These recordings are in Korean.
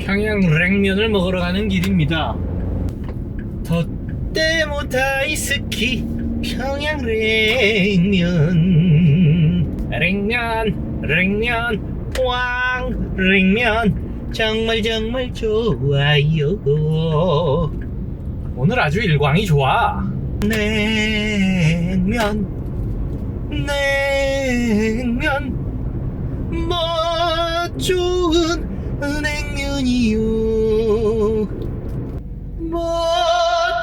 평양 냉면을 먹으러 가는 길입니다. 덧대모 다이스키 평양 냉면 냉면 냉면 왕 냉면 정말 정말 좋아요. 오늘 아주 일광이 좋아. 냉면 냉면 멋 좋은 냉면이요. 멋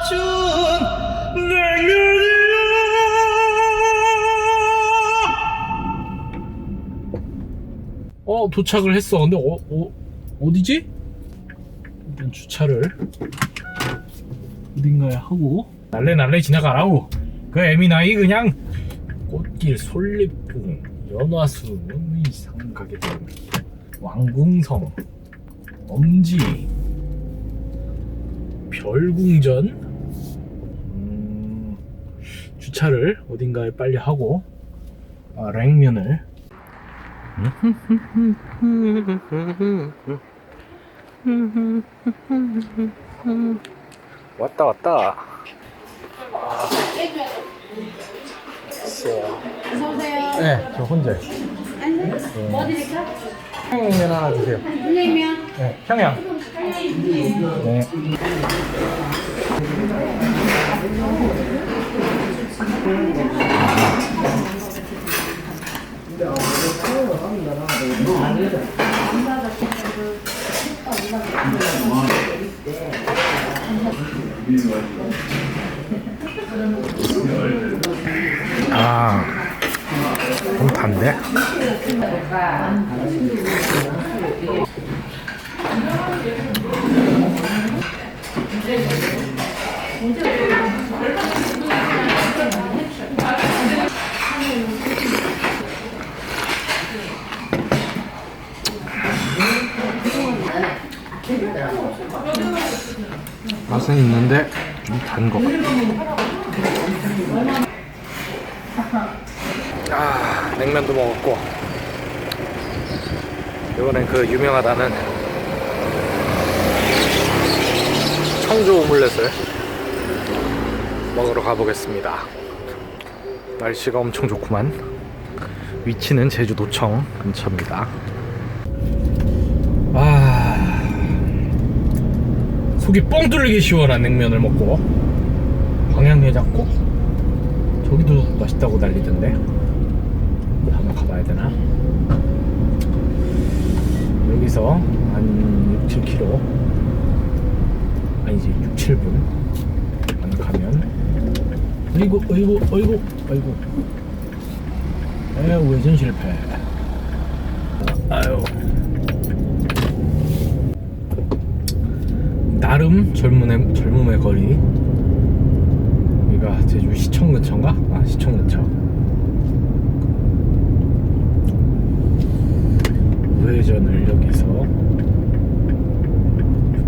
좋은 냉면이요. 어 도착을 했어. 근데 어, 어 어디지? 일단 주차를 어딘가에 하고. 날래 날래 지나가라고. 그 에미나이 그냥 꽃길 솔잎궁 연화수 이상 가게 된 왕궁성 엄지 별궁전 음, 주차를 어딘가에 빨리 하고 아, 냉면을 왔다 왔다 있어요. 어서 오세요. 네, 저 혼자. 뭐 드릴까? 평양냉면 하나 주세요. 냉면. 네, 평양. 네. 아, 좀 단데? 맛은 있는데 좀 단 것 같아. 아, 냉면도 먹었고 이번엔 그 유명하다는 청주 오믈렛을 먹으러 가보겠습니다. 날씨가 엄청 좋구만. 위치는 제주 도청 근처입니다. 아, 속이 뻥 뚫리게 시원한 냉면을 먹고 광양해장국 저기도 맛있다고 난리던데 가봐야 되나? 여기서 한 6, 7km 아니지 6, 7분. 가면. 어이구 어이구 어이구 어이구. 에휴 외전 실패. 아유. 나름 젊음의, 젊음의 거리. 여기가 제주 시청 근처인가? 아 시청 근처 우 회전을 여기서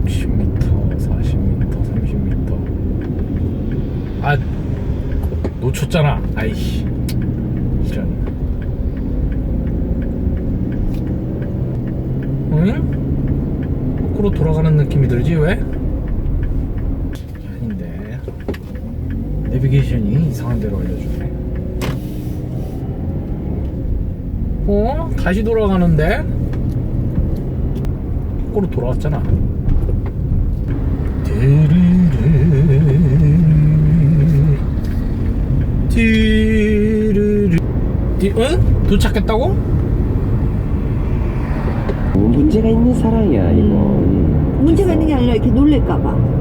60m, 40m, 30m 아 놓쳤잖아 아이씨 이런 응? 거꾸로 돌아가는 느낌이 들지 왜? 아닌데 내비게이션이 이상한 데로 알려주네 어? 다시 돌아가는데? 거꾸로 돌아왔잖아 띠르르 띠- 응? 도착했다고? 문제가 있는 사랑이야 이거. 문제가 있는 게 아니라 이렇게 놀랄까봐.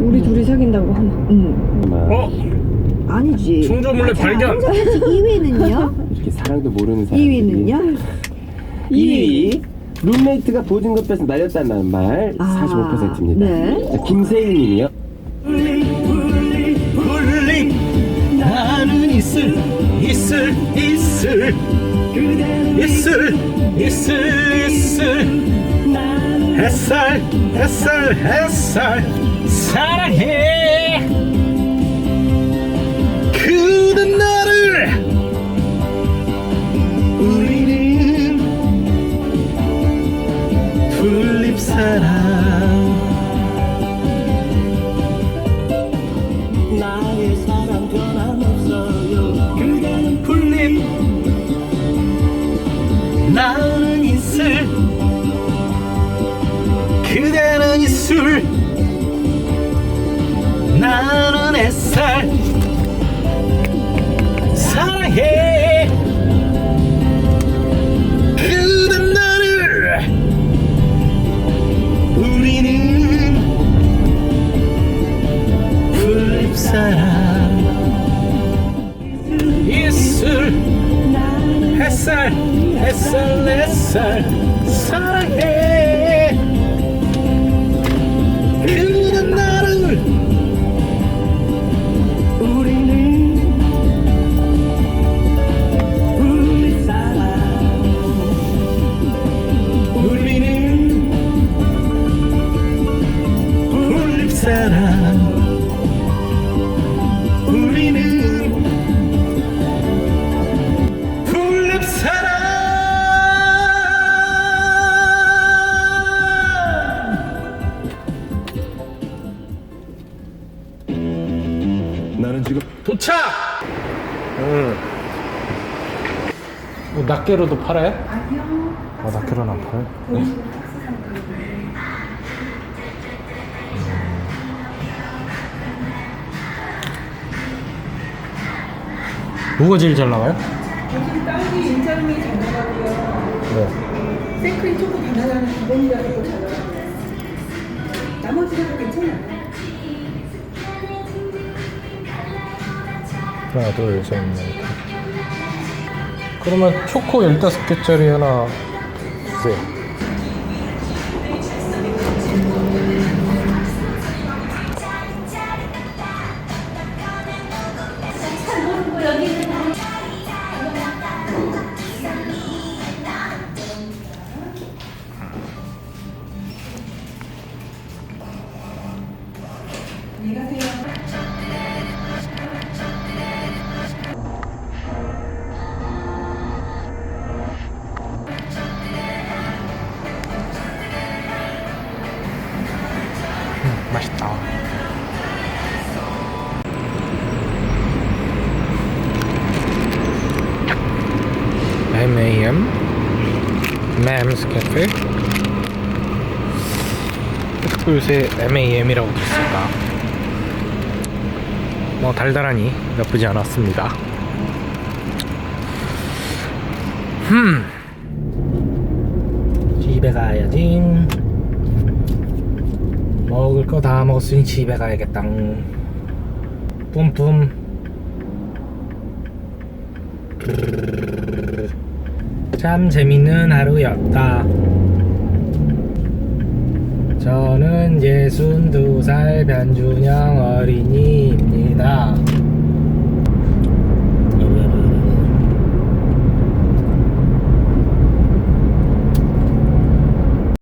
우리 둘이 사귄다고 하면. 응. 막 음. 아니지. 충전 몰래 발견 2위는요? 이렇게 사랑도 모르는 사람. 2위는요? 2위 룸메이트가 보증금 뺏어 날렸다는 말 45%입니다. 네. 자, 김세윤님이요. 훌리 나는 있을 있을 있을 있을 있을 있을 햇살 햇살 햇살 사랑해 사랑. 나의 사랑 변함없어요. 그대는 풀립 나는 이슬 그대는 이술 나는 햇살 풀립사랑 이슬 햇살 햇살 햇살. 사랑해 응. 뭐 낱개로도 팔아요? 아니요. 아, 낱개로는 안 팔아요? 네? 뭐가 제일 잘 나가요? 딸기 인절미 잘 나가고요. 네. 생크림 초코 다 나가는 기본이라고 잘 나가고요. 나머지는 괜찮아요. 하나, 둘, 셋, 넷. 그러면 초코 15개짜리 하나 주세요. 맴스 캐페. 또 요새 M.A.M이라고 들었습니다. 뭐 달달하니 나쁘지 않았습니다. 흠. 집에 가야지. 먹을 거 다 먹었으니 집에 가야겠다. 뿜뿜. 참 재밌는 하루였다. 저는 62살 변준영 어린이입니다.